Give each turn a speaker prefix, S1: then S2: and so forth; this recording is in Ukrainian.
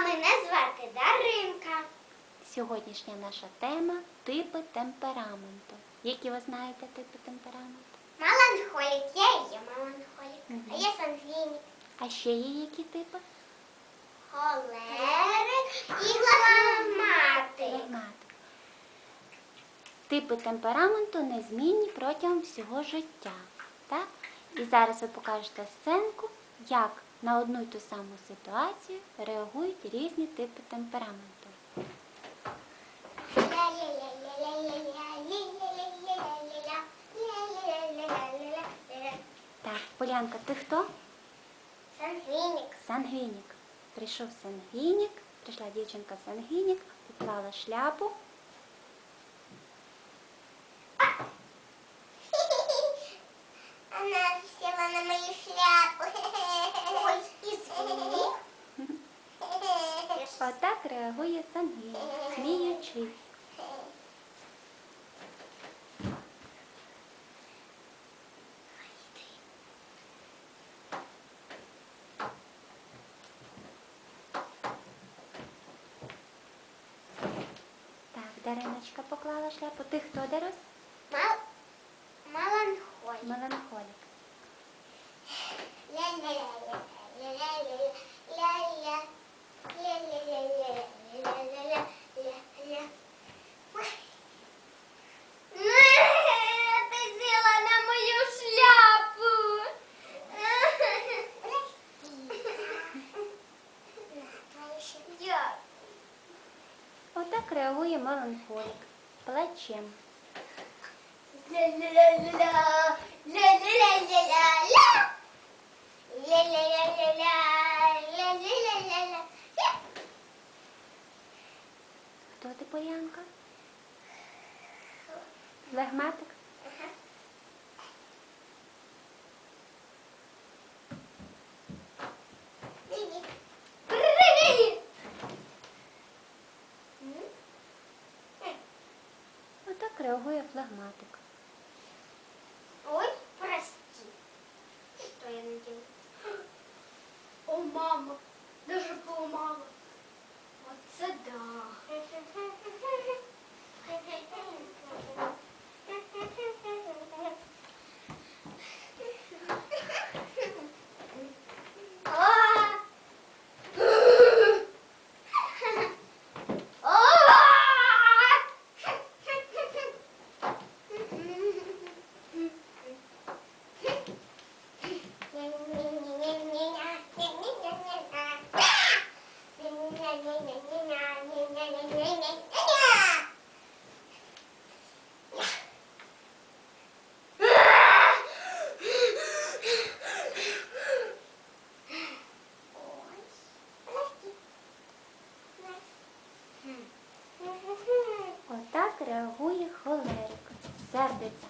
S1: мене звати Даринка. Сьогоднішня наша тема типи темпераменту. Які ви знаєте типи темпераменту?
S2: Меланхолік, я є меланхолік,
S1: угу.
S2: а я сангвінік.
S1: А ще є які типи?
S2: Холерик і флегматик.
S1: Типи темпераменту незмінні протягом всього життя. Так? І зараз ви покажете сценку як на одну й ту саму ситуацію реагують різні типи темпераменту. Так, Полянка, ти хто?
S2: Сангвінік.
S1: Сангвінік. Прийшов сангвінік, прийшла дівчинка сангвінік, поклала шляпу.
S2: Она села на мою шляпу.
S1: Реагує сангвінік, сміючись. Так, Дариночка поклала шляпу. Ти хто Дарос?
S2: Мал... Меланхолік.
S1: Меланхолік.
S2: Ты села на мою шляпу. Я.
S1: Отак реагує меланхолік. Плачем. Хто ти, Полянка? Флегматик?
S2: Привіт. Привіт.
S1: Отак реагує флегматик. Отак реагує холерик. Сердиться.